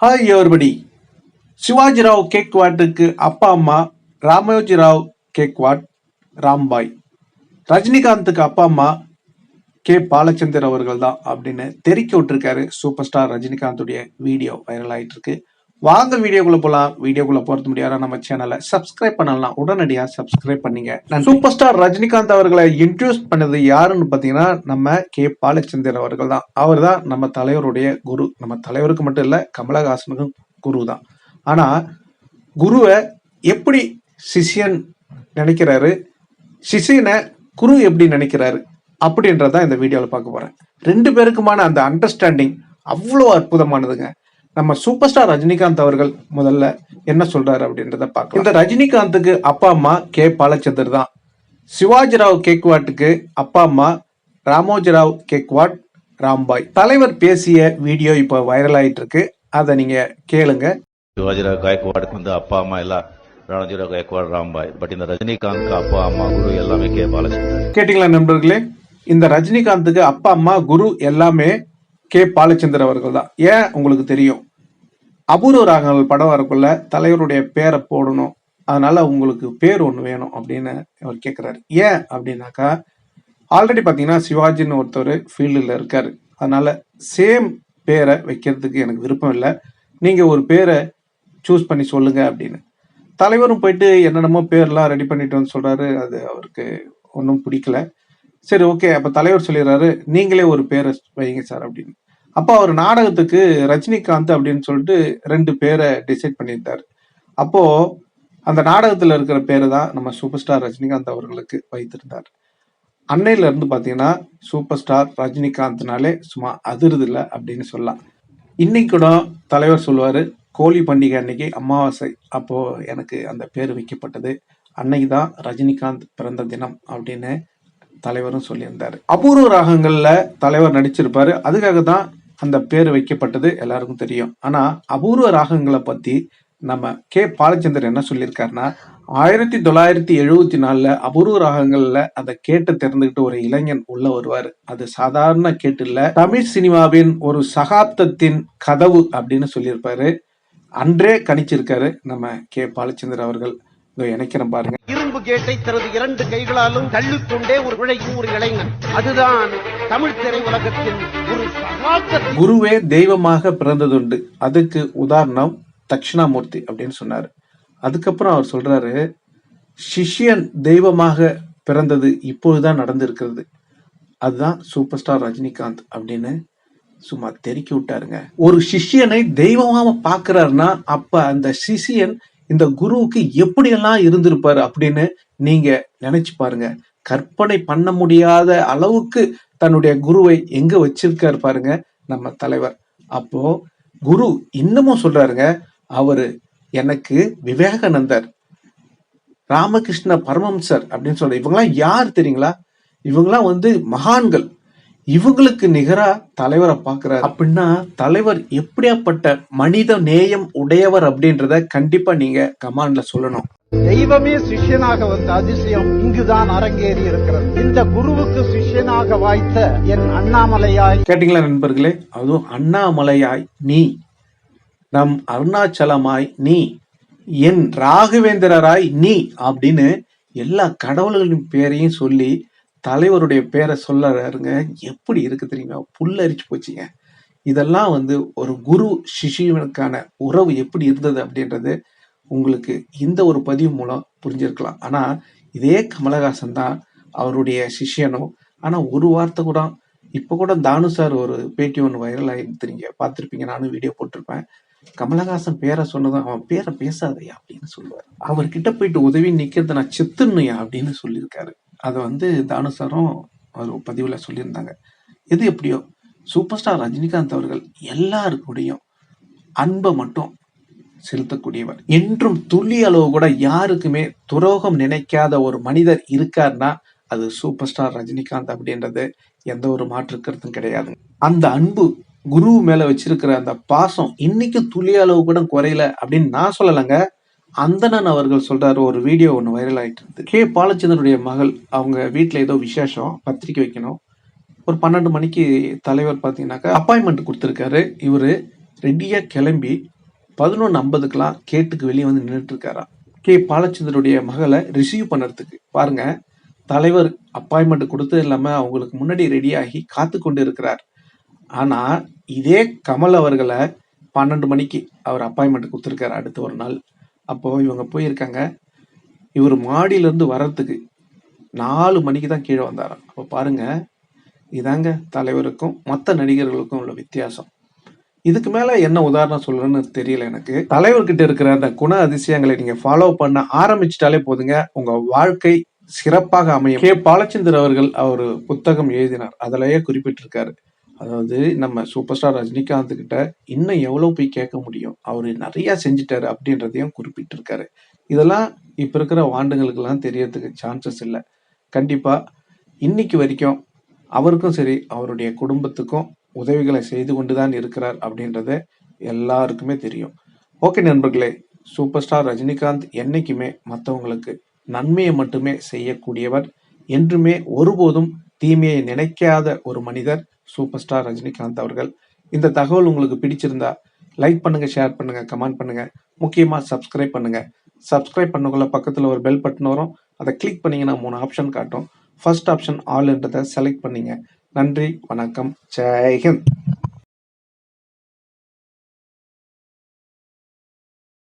Hi everybody? Shivajirao கேக்வாட்டுக்கு அப்பா அம்மா ராமோஜிராவ் கேக்வாட் ராம்பாய். ரஜினிகாந்துக்கு அப்பா அம்மா கே. பாலச்சந்தர் அவர்கள் தான் அப்படின்னு தெரிக்க விட்டுருக்காரு சூப்பர் ஸ்டார் ரஜினிகாந்துடைய வீடியோ வைரல் ஆயிட்டு இருக்கு வாங்க வீடியோக்குள்ள போலாம். வீடியோக்குள்ள போறது முடியாத? நம்ம சேனலை சப்ஸ்கிரைப் பண்ணலாம் உடனடியா சப்ஸ்கிரைப் பண்ணீங்க. சூப்பர் ஸ்டார் ரஜினிகாந்த் அவர்களை இன்ட்ரோடியூஸ் பண்ணது யாருன்னு பாத்தீங்கன்னா நம்ம கே. பாலச்சந்தர் அவர்கள் தான். அவர் தான் நம்ம தலைவருடைய குரு. நம்ம தலைவருக்கு மட்டும் இல்ல கமலஹாசனுக்கும் குரு தான். ஆனா குருவை எப்படி சிஷியன் நினைக்கிறாரு? சிஷியனை குரு எப்படி நினைக்கிறாரு? அப்படின்றதான் இந்த வீடியோவில் பார்க்க போறேன். ரெண்டு பேருக்குமான அந்த அண்டர்ஸ்டாண்டிங் அவ்வளோ அற்புதமானதுங்க. நம்ம சூப்பர் ஸ்டார் ரஜினிகாந்த் அவர்கள் முதல்ல என்ன சொல்றாரு அப்படின்றத பார்க்கலாம். இந்த ரஜினிகாந்துக்கு அப்பா அம்மா கே. பாலச்சந்தர் தான். சிவாஜிராவ் கேக்வாட்டுக்கு அப்பா அம்மா ராமோஜிராவ் கேக்வாட் ராம்பாய். தலைவர் பேசிய வீடியோ இப்போ வைரல் ஆயிட்டு இருக்கு அதை நீங்க கேளுங்க. சிவாஜிராவ் காயக்வாடுக்கு வந்து அப்பா அம்மா எல்லாம் ராணஜிராவ் காயக்வாட் ராம்பாய். பட் இந்த ரஜினிகாந்த் அப்பா அம்மா குரு எல்லாமே கே. பாலச்சந்தர். கேட்டீங்களா நண்பர்களே? இந்த ரஜினிகாந்துக்கு அப்பா அம்மா குரு எல்லாமே கே. பாலச்சந்தர் அவர்கள் தான். ஏன் உங்களுக்கு தெரியும்? அபூர்வ ராகங்கள் படம் வரக்குள்ள தலைவருடைய பேரை போடணும். அதனால உங்களுக்கு பேர் ஒன்று வேணும் அப்படின்னு அவர் கேட்குறாரு ஏன் அப்படின்னாக்கா ஆல்ரெடி பார்த்தீங்கன்னா சிவாஜின்னு ஒருத்தர் ஃபீல்டில் இருக்கார். அதனால சேம் பேரை வைக்கிறதுக்கு எனக்கு விருப்பம் இல்லை. நீங்கள் ஒரு பேரை சூஸ் பண்ணி சொல்லுங்க அப்படின்னு. தலைவரும் போயிட்டு என்னென்னமோ பேர்லாம் ரெடி பண்ணிட்டு வந்து சொல்கிறாரு அது அவருக்கு ஒன்றும் பிடிக்கல. சரி ஓகே அப்போ தலைவர் சொல்லிடுறாரு நீங்களே ஒரு பேரை வைங்க சார் அப்படின்னு. அப்போ அவர் நாடகத்துக்கு ரஜினிகாந்த் அப்படின்னு சொல்லிட்டு ரெண்டு பேரை டிசைட் பண்ணியிருந்தார். அப்போ அந்த நாடகத்தில் இருக்கிற பேரை தான் நம்ம சூப்பர் ஸ்டார் ரஜினிகாந்த் அவர்களுக்கு வைத்திருந்தார். அன்னையில இருந்து பார்த்தீங்கன்னா சூப்பர் ஸ்டார் ரஜினிகாந்த்னாலே சும்மா அதிருதில்ல அப்படின்னு சொல்லலாம். இன்னைக்கு கூட தலைவர் சொல்லுவார் கோழி பண்டிகை அன்னைக்கு அமாவாசை. அப்போது எனக்கு அந்த பேர் வைக்கப்பட்டது. அன்னைக்கு தான் ரஜினிகாந்த் பிறந்த தினம் அப்படின்னு தலைவரும் சொல்லியிருந்தாரு. அபூர்வ ராகங்களில் தலைவர் நடிச்சிருப்பாரு. அதுக்காக தான் அந்த பேர் வைக்கப்பட்டது எல்லாருக்கும் தெரியும். ஆனால் அபூர்வ ராகங்களை பற்றி நம்ம கே. பாலச்சந்தர் என்ன சொல்லியிருக்காருன்னா ஆயிரத்தி தொள்ளாயிரத்தி எழுபத்தி நாலில் அபூர்வ ராகங்களில் அதை கேட்டு திறந்துக்கிட்டு ஒரு இளைஞன் உள்ள வருவார். அது சாதாரண கேட்டு இல்லை தமிழ் சினிமாவின் ஒரு சகாப்தத்தின் கதவு அப்படின்னு சொல்லியிருப்பாரு. அன்றே கணிச்சிருக்காரு நம்ம கே. பாலச்சந்தர் அவர்கள். இதோ இணைக்கிறேன் பாருங்க. பாம்பு கேட்டை தனது இரண்டு கைகளாலும் தள்ளிக்கொண்டே ஒரு உழைக்கும் ஒரு இளைஞன். அதுதான் தமிழ் திரை உலகத்தின் ஒரு குருவே தெய்வமாக பிறந்ததுண்டு. அதுக்கு உதாரணம் தட்சிணாமூர்த்தி அப்படின்னு சொன்னாரு. அதுக்கப்புறம் அவர் சொல்றாரு சிஷியன் தெய்வமாக பிறந்தது இப்பொழுதுதான் நடந்திருக்கிறது. அதுதான் சூப்பர் ஸ்டார் ரஜினிகாந்த் அப்படின்னு சும்மா தெறிக்கி விட்டாருங்க. ஒரு சிஷியனை தெய்வமாக பாக்குறாருன்னா அப்ப அந்த சிஷியன் இந்த குருவுக்கு எப்படியெல்லாம் இருந்திருப்பாரு அப்படின்னு நீங்க நினைச்சு பாருங்க. கற்பனை பண்ண முடியாத அளவுக்கு தன்னுடைய குருவை எங்க வச்சிருக்காரு பாருங்க நம்ம தலைவர். அப்போ குரு இன்னமும் சொல்றாருங்க அவரு எனக்கு விவேகானந்தர் ராமகிருஷ்ண பரமம்சர் அப்படின்னு சொல்ற இவங்கெல்லாம் யார் தெரியுங்களா? இவங்கெல்லாம் வந்து மகான்கள். இவங்களுக்கு நிகரா தலைவரை பார்க்கிறார். அப்படின்னா தலைவர் எப்படியாப்பட்ட மனித நேயம் உடையவர் அப்படின்றத கண்டிப்பா நீங்க கமாண்ட்ல சொல்லணும். தெய்வமே சிஷ்யனாக வந்த அதிசயம் இங்குதான் அரங்கேறி இருக்கிறது. இந்த குருவுக்கு சிஷ்யனாக வாய்த்த என் அண்ணாமலையாய் கேட்டீங்களா நண்பர்களே? அதுவும் அண்ணாமலையாய் நீ நம் அருணாச்சலமாய் நீ என் ராகவேந்திரராய் நீ அப்படின்னு எல்லா கடவுள்களின் பேரையும் சொல்லி தலைவருடைய பேரை சொல்லறாருங்க. எப்படி இருக்கு தெரியுமா? புல்லரிச்சு போச்சுங்க. இதெல்லாம் வந்து ஒரு குரு சிஷியனுக்கான உறவு எப்படி இருந்தது அப்படின்றது உங்களுக்கு இந்த ஒரு பதிவு மூலம் புரிஞ்சிருக்கலாம். ஆனா இதே கமலஹாசன் தான் அவருடைய சிஷியனும் ஆனா ஒரு வார்த்தை கூட இப்போ கூட தானு சார் ஒரு பேட்டி ஒன்று வைரல் ஆகிட்டு பார்த்துருப்பீங்க. நானும் வீடியோ போட்டிருப்பேன். கமலஹாசன் பேரை சொன்னதும் அவன் பேரை பேசாதையா அப்படின்னு சொல்லுவார். அவர்கிட்ட போயிட்டு உதவி நிற்கிறது நான் செத்துன்னுயா அப்படின்னு சொல்லியிருக்காரு. அதை வந்து தானு சாரும் ஒரு பதிவில் சொல்லியிருந்தாங்க. எது எப்படியோ சூப்பர் ஸ்டார் ரஜினிகாந்த் அவர்கள் எல்லாருக்கூடையும் அன்பை மட்டும் செலுத்தக்கூடியவர். என்றும் துள்ளி அளவு கூட யாருக்குமே துரோகம் நினைக்காத ஒரு மனிதர் இருக்காருன்னா அது சூப்பர் ஸ்டார் ரஜினிகாந்த் அப்படின்றது எந்த ஒரு மாற்று கருத்தும் கிடையாது. அந்த அன்பு குரு மேல வச்சிருக்கிற அந்த பாசம் இன்னைக்கு துளி அளவு கூட குறையல அப்படின்னு நான் சொல்லலைங்க. அந்தணன் அவர்கள் சொல்றாரு ஒரு வீடியோ ஒன்று வைரல் ஆயிட்டு இருந்து கே. பாலச்சந்திரனுடைய மகள் அவங்க வீட்டில் ஏதோ விசேஷம் பத்திரிக்கை வைக்கணும். ஒரு பன்னெண்டு மணிக்கு தலைவர் பார்த்தீங்கன்னாக்கா அப்பாயின்மெண்ட் கொடுத்துருக்காரு. இவரு ரெடியாக கிளம்பி பதினொன்று ஐம்பதுக்கெலாம் கேட்டுக்கு வெளியே வந்து நின்றுட்டுருக்காராம் கே. பாலச்சந்தருடைய மகளை ரிசீவ் பண்ணுறதுக்கு. பாருங்க தலைவர் அப்பாயின்மெண்ட் கொடுத்தது இல்லாமல் அவங்களுக்கு முன்னாடி ரெடியாகி காத்து கொண்டு இருக்கிறார் ஆனால் இதே கமல் அவர்களை பன்னெண்டு மணிக்கு அவர் அப்பாயின்மெண்ட் கொடுத்துருக்காரு அடுத்த ஒரு நாள். அப்போ இவங்க போயிருக்காங்க. இவர் மாடியில இருந்து வர்றதுக்கு நாலு மணிக்கு தான் கீழே வந்தாராம். அப்போ பாருங்க இதாங்க தலைவருக்கும் மற்ற நடிகர்களுக்கும் உள்ள வித்தியாசம். இதுக்கு மேல என்ன உதாரணம் சொல்றேன்னு தெரியல எனக்கு. தலைவர்கிட்ட இருக்கிற அந்த குண அதிசயங்களை நீங்க ஃபாலோ பண்ண ஆரம்பிச்சிட்டாலே போதுங்க. உங்க வாழ்க்கை சிறப்பாக அமையும். கே. பாலச்சந்தர் அவர்கள் அவர் புத்தகம் எழுதினார். அதிலேயே குறிப்பிட்டிருக்காரு. அதாவது நம்ம சூப்பர் ஸ்டார் ரஜினிகாந்த் கிட்ட இன்னும் எவ்வளோ போய் கேட்க முடியும்? அவர் நிறையா செஞ்சிட்டாரு அப்படின்றதையும் குறிப்பிட்டிருக்காரு. இதெல்லாம் இப்போ இருக்கிற வாண்டுங்களுக்கெல்லாம் தெரியறதுக்கு சான்சஸ் இல்லை. கண்டிப்பாக இன்னைக்கு வரைக்கும் அவருக்கும் சரி அவருடைய குடும்பத்துக்கும் உதவிகளை செய்து கொண்டு தான் இருக்கிறார் அப்படின்றத எல்லாருக்குமே தெரியும். ஓகே நண்பர்களே சூப்பர் ஸ்டார் ரஜினிகாந்த் என்னைக்குமே மற்றவங்களுக்கு நன்மையை மட்டுமே செய்யக்கூடியவர் என்றுமே ஒருபோதும் தீமையை நினைக்காத ஒரு மனிதர் சூப்பர் ஸ்டார் ரஜினிகாந்த் அவர்கள். இந்த தகவல் உங்களுக்கு பிடிச்சிருந்தா லைக் பண்ணுங்க ஷேர் பண்ணுங்க கமெண்ட் பண்ணுங்க. முக்கியமாக சப்ஸ்கிரைப் பண்ணுங்க. சப்ஸ்கிரைப் பண்ணக்குள்ள பக்கத்தில் ஒரு பெல் பட்டன் வரும். அதை கிளிக் பண்ணீங்கன்னா மூணு ஆப்ஷன் காட்டும். ஃபர்ஸ்ட் ஆப்ஷன் ஆல்ன்றதை செலக்ட் பண்ணீங்க. நன்றி வணக்கம் ஜெய்ஹிந்த்